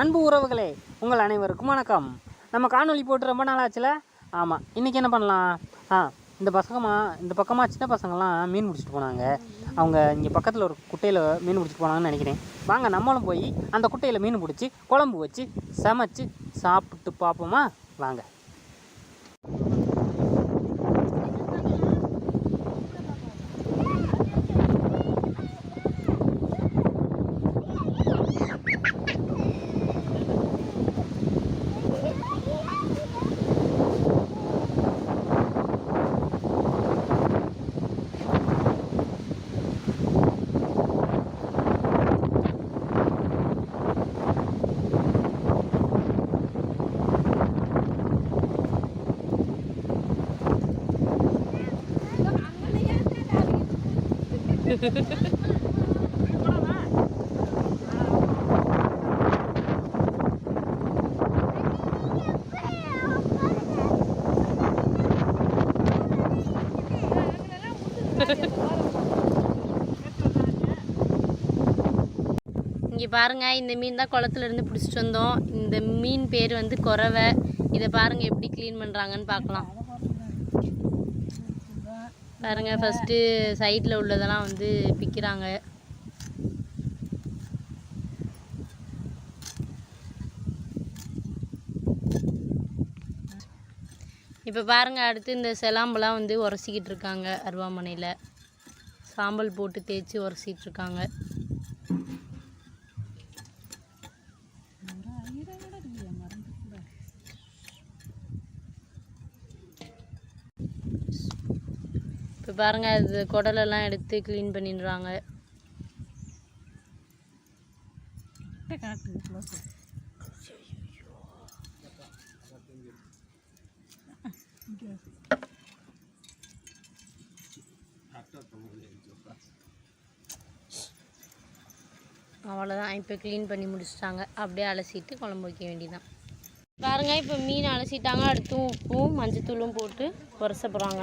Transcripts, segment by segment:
அன்பு உறவுகளே உங்கள் அனைவருக்கும் வணக்கம். நம்ம காணொலி போட்டு ரொம்ப நாள் ஆச்சுல? ஆமாம் இன்றைக்கி என்ன பண்ணலாம்? ஆ இந்த பசங்கமாக இந்த பக்கமாக சின்ன பசங்கள்லாம் மீன் பிடிச்சிட்டு போனாங்க. அவங்க இங்கே பக்கத்தில் ஒரு குட்டையில் மீன் பிடிச்சிட்டு போனாங்கன்னு நினைக்கிறேன். வாங்க நம்மளும் போய் அந்த குட்டையில் மீன் பிடிச்சி குழம்பு வச்சு சமைச்சு சாப்பிட்டு பார்ப்போமா? வாங்க. இங்கே பாருங்க இந்த மீன் தான் குளத்துல இருந்து பிடிச்சிட்டு வந்தோம். இந்த மீன் பேர் வந்து குறவை இதை பாருங்க எப்படி க்ளீன் பண்ணுறாங்கன்னு பார்க்கலாம். பாருங்க ஃபஸ்ட்டு சைடில் உள்ளதெல்லாம் வந்து பிக்கிறாங்க. இப்போ பாருங்க அடுத்து இந்த செலாம்பெல்லாம் வந்து உரசிக்கிட்டு இருக்காங்க அருவாமனையில். சாம்பல் போட்டு தேய்ச்சி உரசிட்டு இருக்காங்க இப்போ பாருங்க அது குடலெல்லாம் எடுத்து க்ளீன் பண்ணிடுறாங்க. அவ்வளோதான் இப்போ க்ளீன் பண்ணி முடிச்சிட்டாங்க. அப்படியே அலசிட்டு குழம்பு வைக்க வேண்டியதான் பாருங்க இப்போ மீன் அலசிட்டாங்க. அடுத்தும் உப்பும் மஞ்சத்தூளும் போட்டு உரச போகிறாங்க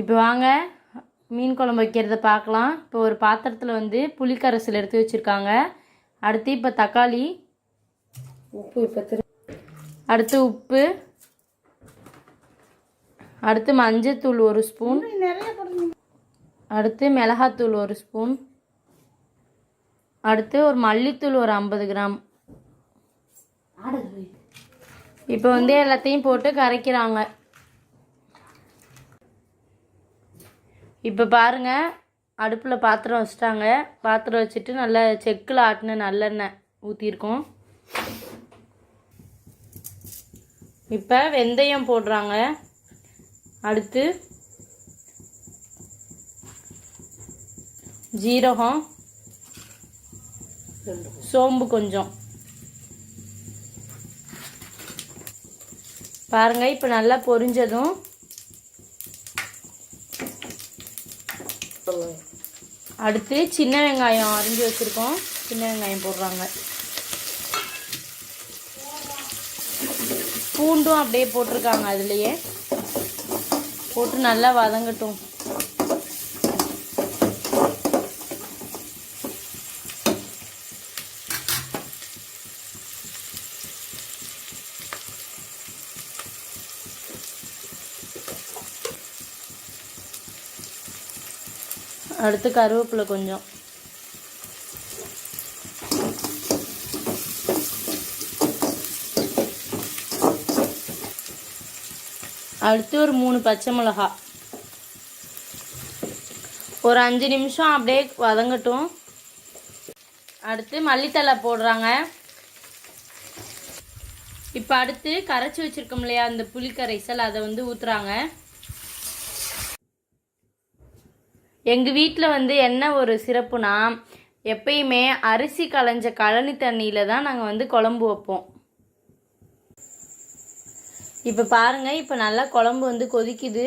இப்போ வாங்க. மீன் குழம்பு வைக்கிறத பார்க்கலாம். இப்போ ஒரு பாத்திரத்தில் வந்து புளிக்கரைசல் எடுத்து வச்சுருக்காங்க. அடுத்து இப்போ தக்காளி உப்பு இப்போ திரு அடுத்து உப்பு அடுத்து மஞ்சத்தூள் ஒரு ஸ்பூன் அடுத்து மிளகாத்தூள் ஒரு ஸ்பூன் அடுத்து ஒரு மல்லித்தூள் ஒரு ஐம்பது கிராம். இப்போ வந்து எல்லாத்தையும் போட்டு கரைக்கிறாங்க. இப்போ பாருங்க அடுப்பில் பாத்திரம் வச்சுட்டாங்க. பாத்திரம் வச்சுட்டு நல்லா செக்கில் ஆட்டின நல்லெண்ணெய் ஊற்றிருக்கோம் இப்போ வெந்தயம் போடுறாங்க. அடுத்து ஜீரகம் சோம்பு கொஞ்சம். பாருங்கள் இப்போ நல்லா பொரிஞ்சதும் அடுத்து சின்ன வெங்காயம் அரிஞ்சு வச்சுருக்கோம். சின்ன வெங்காயம் போடுறாங்க. பூண்டும் அப்படியே போட்டிருக்காங்க அதுலேயே. போட்டு நல்லா வதங்கட்டும். அடுத்து கருவேப்பிலை கொஞ்சம். அடுத்து ஒரு மூணு பச்சை மிளகா. ஒரு அஞ்சு நிமிஷம் அப்படியே வதங்கட்டும். அடுத்து மல்லித்தலை போடுறாங்க. இப்போ அடுத்து கரைச்சி வச்சிருக்கோம் இல்லையா அந்த புளி கரைசல் அதை வந்து ஊற்றுறாங்க எங்கள் வீட்டில் வந்து என்ன ஒரு சிறப்புனா எப்பயுமே அரிசி களைஞ்ச கழனி தண்ணியில் தான் நாங்கள் வந்து குழம்பு வைப்போம். இப்போ பாருங்கள் இப்போ நல்லா குழம்பு வந்து கொதிக்குது.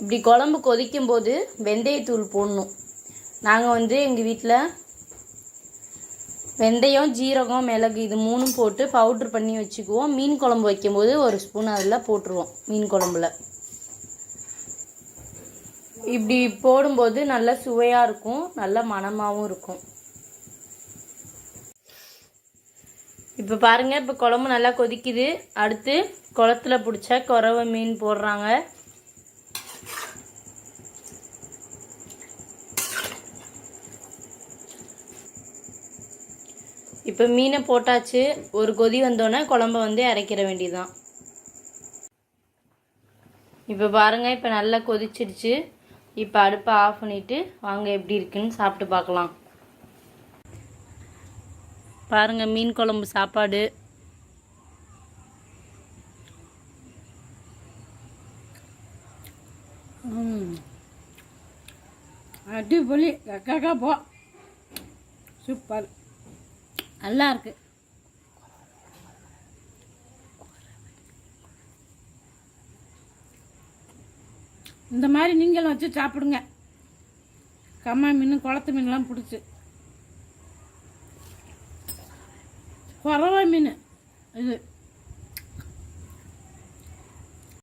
இப்படி குழம்பு கொதிக்கும் போது வெந்தயத்தூள் போடணும். நாங்கள் வந்து எங்கள் வீட்டில் வெந்தயம் ஜீரகம் மிளகு இது மூணும் போட்டு பவுட்ரு பண்ணி வச்சுக்குவோம். மீன் குழம்பு வைக்கும்போது ஒரு ஸ்பூன் அதில் போட்டுருவோம் மீன் குழம்புல. இப்படி போடும்போது நல்ல சுவையாக இருக்கும் நல்ல மணமாகவும் இருக்கும். இப்போ பாருங்க இப்போ குழம்பு நல்லா கொதிக்குது. அடுத்து குளத்துல பிடிச்ச குறவை மீன் போடுறாங்க. இப்போ மீனை போட்டாச்சு. ஒரு கொதி வந்தோடனே குழம்ப வந்து இறக்கிற வேண்டியதுதான். இப்போ பாருங்க இப்போ நல்லா கொதிச்சிடுச்சு இப்போ அடுப்பை ஆஃப் பண்ணிவிட்டு வாங்க எப்படி இருக்குன்னு சாப்பிட்டு பார்க்கலாம். பாருங்க மீன் குழம்பு சாப்பாடு. அடிப்பொலி கக்கா போ. சூப்பர். நல்லாயிருக்கு இந்த மாதிரி நீங்களும் வச்சு சாப்பிடுங்க. கம்மா மீன் குளத்து மீன்லாம் பிடிச்சி. குறவை மீன் இது.